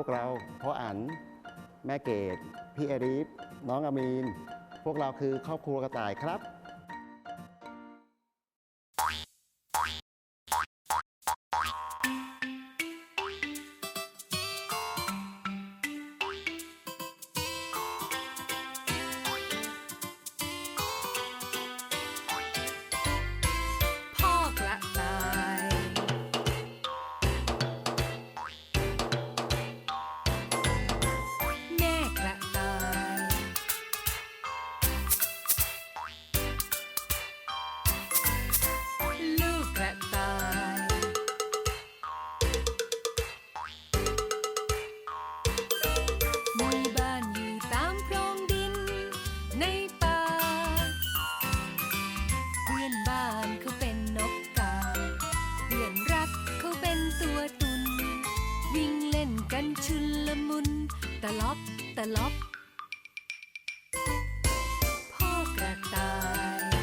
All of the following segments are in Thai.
วกเราพ่ออันแม่เกดพี่เอริฟน้องอามีน พวกเราคือครอบครัวกระต่ายครับ ชุนละมุนตะลอบตะลอบพ่อกระต่าย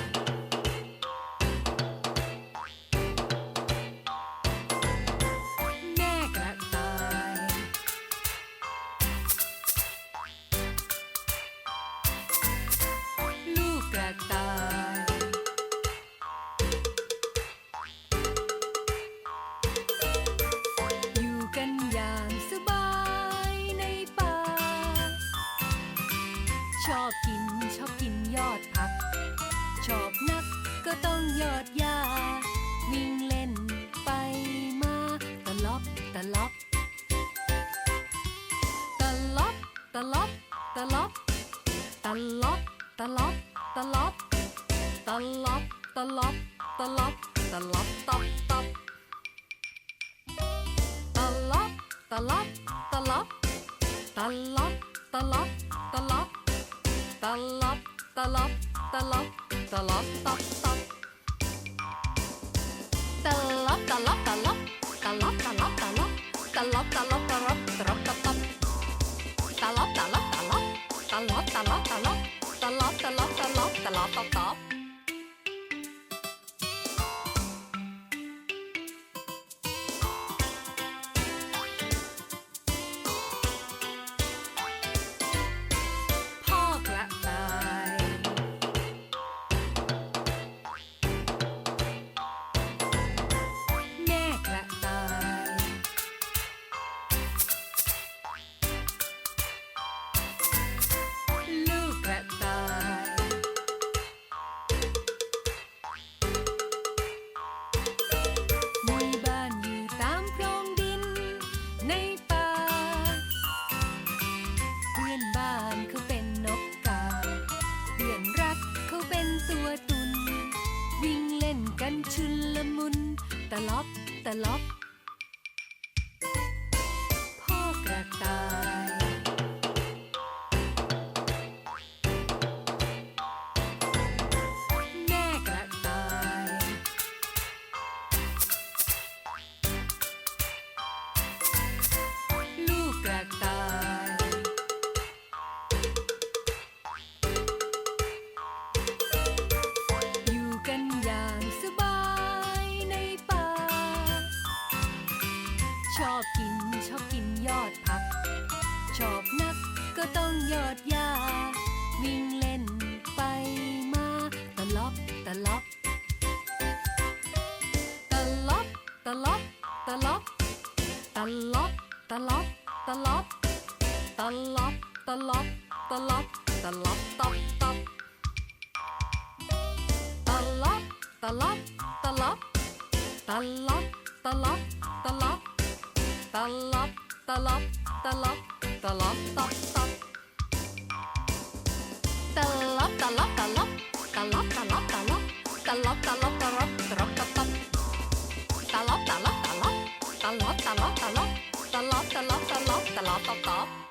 แม่กระต่าย ลูกกระต่าย ชอบกินยอดผัก ชอบนักก็ต้องยอดยา วิ่งเล่นไปมาตะลอบตะลอบตะลอบตะลอบตะลอบตะลอบตะลอบตะลอบตะลอบตะลอบตะลอบตะลอบตอบตอบตลบตลบตลบตลบตลบตลบตลบตลบตลบตลบตบตบตลบ ตลบตลบตลบตลบตลบตลบตลบตลบตลบตบต ชุนละมุนตะลอบตะลอบ ชอบกินชอบกินยอดผัก ชอบนักก็ต้องยอดยา วิ่งเล่นไปมาตะลอบตะลอบตะลอบตะลอบตะลอบตะลอบตะลอบตะลอบตะลอบตะลอบตะลอบตะลอบตอบตอบตลบตลบตลบตลบตลบตลบตลบตลบตลบตลบตลบตลบตลบตลบตลบตลบตลบตลบ ตลบตลบตบตบตลบตลบตลบตลบตลบตลบต